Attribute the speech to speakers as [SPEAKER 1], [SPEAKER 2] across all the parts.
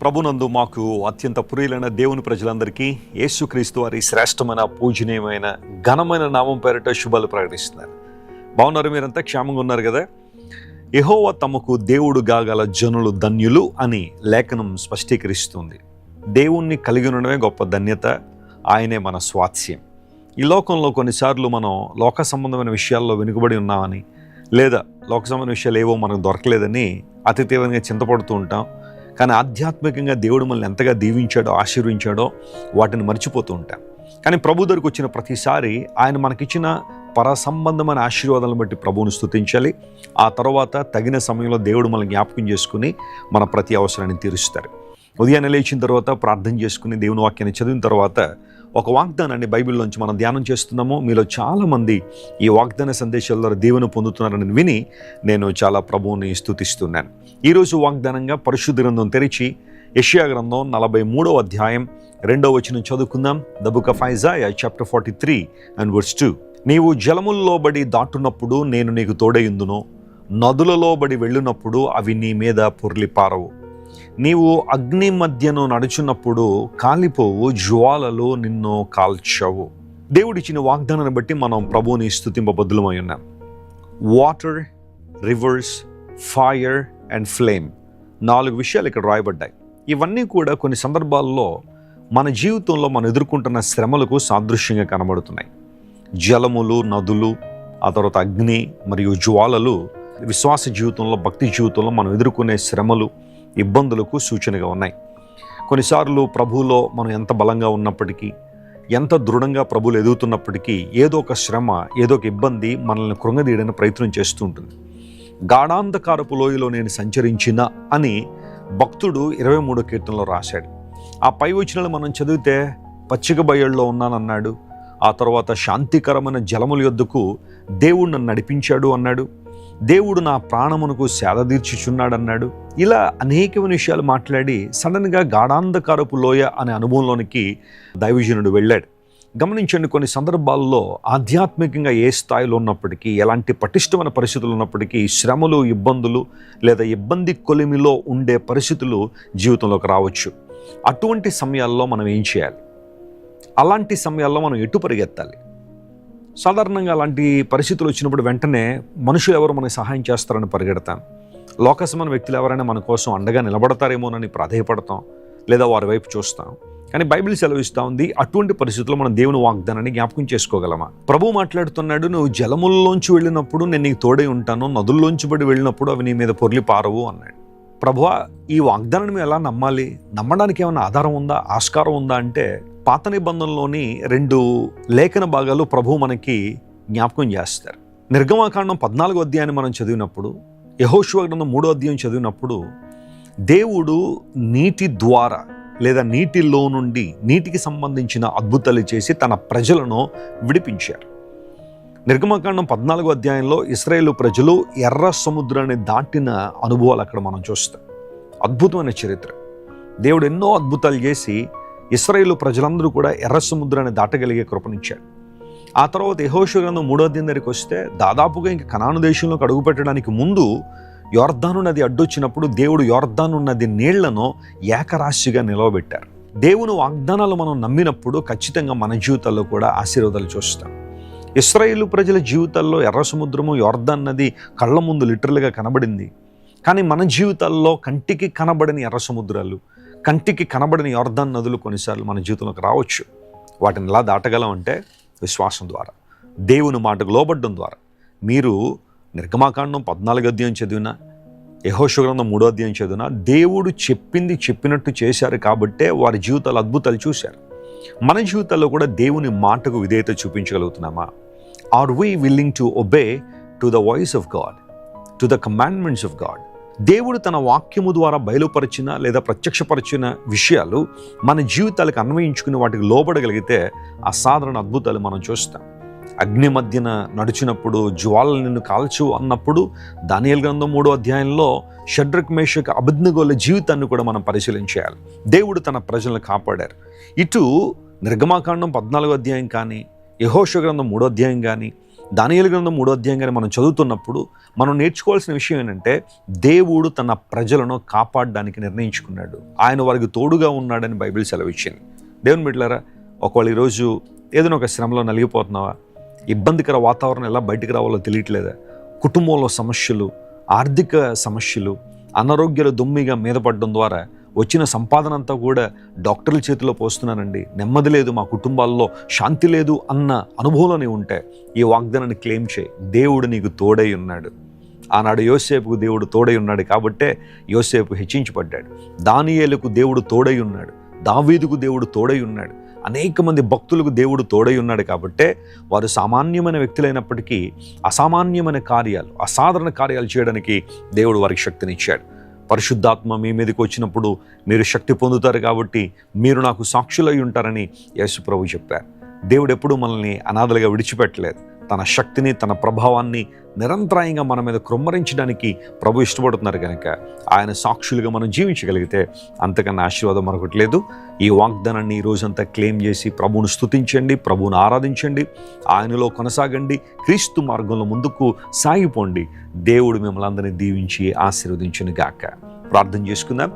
[SPEAKER 1] ప్రభునందు మాకు అత్యంత ప్రియులైన దేవుని ప్రజలందరికీ యేసుక్రీస్తు వారి శ్రేష్టమైన పూజనీయమైన ఘనమైన నామం పేరిట శుభాలు ప్రకటిస్తున్నారు. బాగున్నారు మీరంతా? క్షేమంగా ఉన్నారు కదా? యహోవా తమకు దేవుడు గాగల జనులు ధన్యులు అని లేఖనం స్పష్టీకరిస్తుంది. దేవుణ్ణి కలిగి ఉండడమే గొప్ప ధన్యత ఆయనే మన స్వాత్స్యం ఈ లోకంలో కొన్నిసార్లు మనం లోక సంబంధమైన విషయాల్లో వెనుకబడి ఉన్నామని లేదా లోక సంబంధమైన విషయాలు ఏవో మనకు దొరకలేదని అతి తీవ్రంగా చింతపడుతూ ఉంటాం. కానీ ఆధ్యాత్మికంగా దేవుడు మనల్ని ఎంతగా దీవించాడో ఆశీర్వించాడో వాటిని మర్చిపోతూ ఉంటాం. కానీ ప్రభు దగ్గరకు వచ్చిన ప్రతిసారి ఆయన మనకిచ్చిన పరసంబంధమైన ఆశీర్వాదాలను బట్టి ప్రభువును స్థుతించాలి ఆ తర్వాత తగిన సమయంలో దేవుడు మనల్ని జ్ఞాపకం చేసుకుని మన ప్రతి అవసరాన్ని తీరుస్తారు. ఉదయాన్నే లేచిన తర్వాత ప్రార్థన చేసుకుని దేవుని వాక్యాన్ని చదివిన తర్వాత ఒక వాగ్దానాన్ని బైబిల్లోంచి మనం ధ్యానం చేస్తున్నాము. మీలో చాలామంది ఈ వాగ్దాన సందేశాల ద్వారా దేవుని పొందుతున్నారని విని నేను చాలా ప్రభువుని స్థుతిస్తున్నాను. ఈరోజు వాగ్దానంగా పరిశుద్ధ గ్రంథం తెరిచి యషియా గ్రంథం నలభై మూడవ అధ్యాయం రెండవ వచనం చదువుకుందాం. The book of Isaiah chapter forty three and verse two. నీవు జలముల్లో బడి నేను నీకు తోడయుందును నదులలో బడి వెళ్ళినప్పుడు అవి నీ మీద పొర్లిపారవు. నీవు అగ్ని మధ్యను నడుచున్నప్పుడు కాలిపోవు జ్వాలలు నిన్ను కాల్చవు. దేవుడిచ్చిన వాగ్దానాన్ని బట్టి మనం ప్రభువుని స్థుతింపబద్దులమై ఉన్నాం. Water rivers fire and flame నాలుగు విషయాలు ఇక్కడ రాయబడ్డాయి. ఇవన్నీ కూడా కొన్ని సందర్భాల్లో మన జీవితంలో మనం ఎదుర్కొంటున్న శ్రమలకు సాదృశ్యంగా కనబడుతున్నాయి. జలములు నదులు ఆ తర్వాత అగ్ని మరియు జ్వాలలు విశ్వాస జీవితంలో భక్తి జీవితంలో మనం ఎదుర్కొనే శ్రమలు ఇబ్బందులకు సూచనగా ఉన్నాయి. కొన్నిసార్లు ప్రభువులో మనం ఎంత బలంగా ఉన్నప్పటికీ ఎంత దృఢంగా ప్రభులు ఎదుగుతున్నప్పటికీ ఏదో ఒక శ్రమ ఏదో ఒక ఇబ్బంది మనల్ని కృంగదీయడానికి ప్రయత్నం చేస్తూ ఉంటుంది. గాఢాంధకారపు లోయలో నేను సంచరించిన అని భక్తుడు ఇరవై మూడో కీర్తనలో రాశాడు. ఆ పై వచనాలు మనం చదివితే పచ్చిక బయళ్ళలో ఉన్నానన్నాడు. ఆ తర్వాత శాంతికరమైన జలముల యొద్దకు దేవుడు నన్ను నడిపించాడు అన్నాడు. దేవుడు నా ప్రాణమునకు సేద తీర్చుచున్నాడన్నాడు. ఇలా అనేకమైన విషయాలు మాట్లాడి సడన్గా గాఢాంధకారపు లోయ అనే అనుభవంలోనికి దైవజనుడు వెళ్ళాడు. గమనించండి కొన్ని సందర్భాల్లో ఆధ్యాత్మికంగా ఏ స్థాయిలో ఉన్నప్పటికీ ఎలాంటి పటిష్టమైన పరిస్థితులు ఉన్నప్పటికీ శ్రమలు ఇబ్బందులు లేదా ఇబ్బంది కొలిమిలో ఉండే పరిస్థితులు జీవితంలోకి రావచ్చు. అటువంటి సమయాల్లో మనం ఏం చేయాలి? అలాంటి సమయాల్లో మనం ఎటు పరిగెత్తాలి? సాధారణంగా అలాంటి పరిస్థితులు వచ్చినప్పుడు వెంటనే మనుషులు ఎవరు మనకి సహాయం చేస్తారని పరిగెడతాం. లోకసమైన వ్యక్తులు ఎవరైనా మన కోసం అండగా నిలబడతారేమోనని ప్రాధేయపడతాం లేదా వారి వైపు చూస్తాం. కానీ బైబిల్ సెలవిస్తూ ఉంది అటువంటి పరిస్థితుల్లో మనం దేవుని వాగ్దానాన్ని జ్ఞాపకం చేసుకోగలమా? ప్రభు మాట్లాడుతున్నాడు నువ్వు జలముల్లోంచి వెళ్ళినప్పుడు నేను నీకు తోడై ఉంటాను నదుల్లోంచి పడి వెళ్ళినప్పుడు అవి నీ మీద పొర్లి పారవు అన్నాడు. ప్రభువా ఈ వాగ్దానాన్ని మేము ఎలా నమ్మాలి? నమ్మడానికి ఏమైనా ఆధారం ఉందా? ఆస్కారం ఉందా? అంటే పాత నిబంధనలోని రెండు లేఖన భాగాలు ప్రభు మనకి జ్ఞాపకం చేస్తారు. నిర్గమాకాండం పద్నాలుగో అధ్యాయాన్ని మనం చదివినప్పుడు యహోశివ గ్రంథం మూడో అధ్యాయం చదివినప్పుడు దేవుడు నీటి ద్వారా లేదా నీటిలో నుండి నీటికి సంబంధించిన అద్భుతాలు చేసి తన ప్రజలను విడిపించారు. నిర్గమకాండం పద్నాలుగో అధ్యాయంలో ఇస్రాయేల్ ప్రజలు ఎర్ర సముద్రాన్ని దాటిన అనుభవాలు అక్కడ మనం చూస్తాం. అద్భుతమైన చరిత్ర. దేవుడు ఎన్నో అద్భుతాలు చేసి ఇస్రాయేల్ ప్రజలందరూ కూడా ఎర్ర సముద్రాన్ని దాటగలిగే కృపనిచ్చాడు. ఆ తర్వాత యహోష గ్రంథం మూడో దగ్గరికి వస్తే దాదాపుగా ఇంక కనాను దేశంలోకి అడుగుపెట్టడానికి ముందు యోర్ధాను నది అడ్డొచ్చినప్పుడు దేవుడు యోర్ధాను నది నీళ్ళను ఏకరాశిగా నిలవబెట్టారు. దేవుని వాగ్దానాలు మనం నమ్మినప్పుడు ఖచ్చితంగా మన జీవితాల్లో కూడా ఆశీర్వాదాలు చూస్తాం. ఇస్రాయేల్ ప్రజల జీవితాల్లో ఎర్ర సముద్రము యోర్ధాన్ నది కళ్ళ ముందు లిటరల్గా కనబడింది. కానీ మన జీవితాల్లో కంటికి కనబడని ఎర్ర సముద్రాలు కంటికి కనబడని అర్థం నదులు కొన్నిసార్లు మన జీవితంలోకి రావచ్చు. వాటిని ఎలా దాటగలం అంటే విశ్వాసం ద్వారా దేవుని మాటకు లోబడ్డం ద్వారా. మీరు నిర్గమాకాండం పద్నాలుగు అధ్యాయం చదివినా యహోష గ్రంథం మూడో అధ్యాయం చదివినా దేవుడు చెప్పింది చెప్పినట్టు చేశారు కాబట్టే వారి జీవితాలు అద్భుతాలు చూశారు. మన జీవితాల్లో కూడా దేవుని మాటకు విధేయత చూపించగలుగుతున్నామా? Are we willing to obey to the voice of God to the commandments of God దేవుడు తన వాక్యము ద్వారా బయలుపరిచిన లేదా ప్రత్యక్షపరిచిన విషయాలు మన జీవితాలకు అన్వయించుకుని వాటికి లోబడగలిగితే అసాధారణ అద్భుతాలు మనం చూస్తాం. అగ్ని మధ్యన నడిచినప్పుడు జ్వాలలు నిన్ను కాల్చు అన్నప్పుడు దానియల్ గ్రంథం మూడో అధ్యాయంలో షడ్రక్ మేషక్ అభిజ్ఞగోళ్ళ జీవితాన్ని కూడా మనం పరిశీలించేయాలి. దేవుడు తన ప్రజలను కాపాడారు. ఇటు నిర్గమాకాండం పద్నాలుగో అధ్యాయం కానీ యహోష గ్రంథం మూడో అధ్యాయం కానీ దానియేలు గ్రంథం మూడో అధ్యాయంగానే మనం చదువుతున్నప్పుడు మనం నేర్చుకోవాల్సిన విషయం ఏంటంటే దేవుడు తన ప్రజలను కాపాడడానికి నిర్ణయించుకున్నాడు. ఆయన వారికి తోడుగా ఉన్నాడని బైబిల్ సెలవిచ్చింది. దేవుని బిడ్డలారా ఒకవేళ ఈరోజు ఏదైనా ఒక శ్రమలో నలిగిపోతున్నావా? ఇబ్బందికర వాతావరణం ఎలా బయటికి రావాలో తెలియట్లేదా? కుటుంబంలో సమస్యలు ఆర్థిక సమస్యలు అనారోగ్యాల దుమ్మిగా మీద పడడం ద్వారా వచ్చిన సంపాదన అంతా కూడా డాక్టర్ల చేతిలో పోస్తున్నానండి. నెమ్మది లేదు మా కుటుంబాల్లో శాంతి లేదు అన్న అనుభవంలోనే ఉంటే ఈ వాగ్దానాన్ని క్లెయిమ్ చేయి. దేవుడు నీకు తోడై ఉన్నాడు. ఆనాడు యోసేపుకు దేవుడు తోడై ఉన్నాడు కాబట్టే యోసేపు హెచ్చించబడ్డాడు. దానియేలకు దేవుడు తోడై ఉన్నాడు. దావీదుకు దేవుడు తోడై ఉన్నాడు. అనేక మంది భక్తులకు దేవుడు తోడై ఉన్నాడు కాబట్టే వారు సామాన్యమైన వ్యక్తులైనప్పటికీ అసామాన్యమైన కార్యాలు అసాధారణ కార్యాలు చేయడానికి దేవుడు వారికి శక్తినిచ్చాడు. పరిశుద్ధాత్మ మీ మీదకి వచ్చినప్పుడు మీరు శక్తి పొందుతారు కాబట్టి మీరు నాకు సాక్షులై ఉంటారని యేసుప్రభు చెప్పారు. దేవుడు ఎప్పుడూ మనల్ని అనాథలుగా విడిచిపెట్టలేదు. తన శక్తిని తన ప్రభావాన్ని నిరంతరాయంగా మన మీద కృమ్మరించడానికి ప్రభు ఇష్టపడుతున్నారు కనుక ఆయన సాక్షులుగా మనం జీవించగలిగితే అంతకన్నా ఆశీర్వాదం మరొకటి లేదు. ఈ వాగ్దానాన్ని ఈ రోజంతా క్లెయిమ్ చేసి ప్రభువును స్తుతించండి ప్రభువును ఆరాధించండి ఆయనలో కొనసాగండి క్రీస్తు మార్గంలో ముందుకు సాగిపోండి. దేవుడు మిమ్మల్ని అందరినీ దీవించి ఆశీర్వదించును గాక. ప్రార్థన చేసుకుందాం.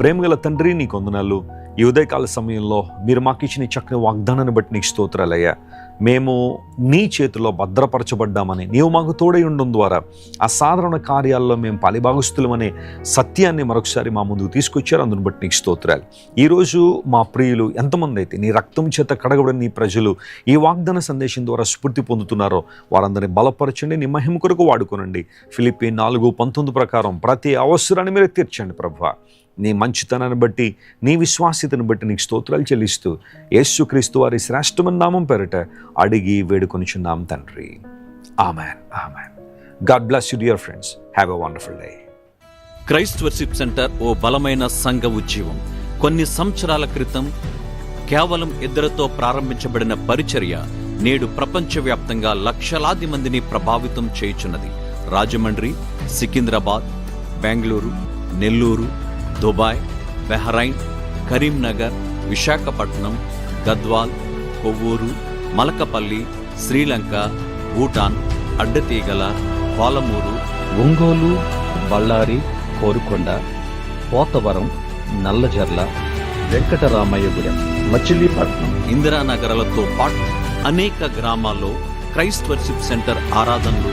[SPEAKER 1] ప్రేమగల తండ్రి నీ కొందనాలు ఈ ఉదయకాల సమయంలో మీరు మాకు ఇచ్చిన చక్కని వాగ్దానాన్ని బట్టి నీకు స్తోత్రాలయ్యా మేము నీ చేతిలో భద్రపరచబడ్డామని నీవు మాకు తోడై ఉండడం ద్వారా అసాధారణ కార్యాల్లో మేము పాలిభాగస్తులమనే సత్యాన్ని మరొకసారి మా ముందుకు తీసుకొచ్చారు. అందును బట్టి నీకు స్తోత్రాలు. ఈరోజు మా ప్రియులు ఎంతమంది అయితే నీ రక్తం చేత కడగబడిన నీ ప్రజలు ఈ వాగ్దాన సందేశం ద్వారా స్ఫూర్తి పొందుతున్నారో వారందరినీ బలపరచండి నీ మహిమ కొరకు వాడుకోనండి. ఫిలిపి నాలుగు పంతొమ్మిది ప్రకారం ప్రతి అవసరాన్ని మీరు తీర్చండి ప్రభు. నీ మంచితనాన్ని బట్టి నీ విశ్వాస్యతను బట్టి నీకు స్తోత్రాలు చెల్లిస్తూ యేసుక్రీస్తు వారి శ్రేష్టమైన నామం పేరట అడిగి వేడుకొనిచున్నాం తండ్రి. Amen amen. God bless you dear friends. Have a wonderful day.
[SPEAKER 2] Christ worship centre ఓ బలమైన సంఘ ఉద్యమం కొన్ని సంవత్సరాల క్రితం కేవలం ఇద్దరితో ప్రారంభించబడిన పరిచర్య నేడు ప్రపంచవ్యాప్తంగా లక్షలాది మందిని ప్రభావితం చేయుచున్నది. రాజమండ్రి సికింద్రాబాద్ బెంగళూరు నెల్లూరు దుబాయ్ బెహరైన్ కరీంనగర్ విశాఖపట్నం గద్వాల్ కొవ్వూరు మలకపల్లి శ్రీలంక భూటాన్ అడ్డతీగల పాలమూరు
[SPEAKER 3] ఒంగోలు బళ్ళారి కోరుకొండ పోతవరం నల్లజర్ల వెంకటరామయ్యగూడెం మచిలీపట్నం
[SPEAKER 2] ఇందిరానగరాలతో పాటు అనేక గ్రామాల్లో క్రైస్ట్ వర్షిప్ సెంటర్ ఆరాధనలు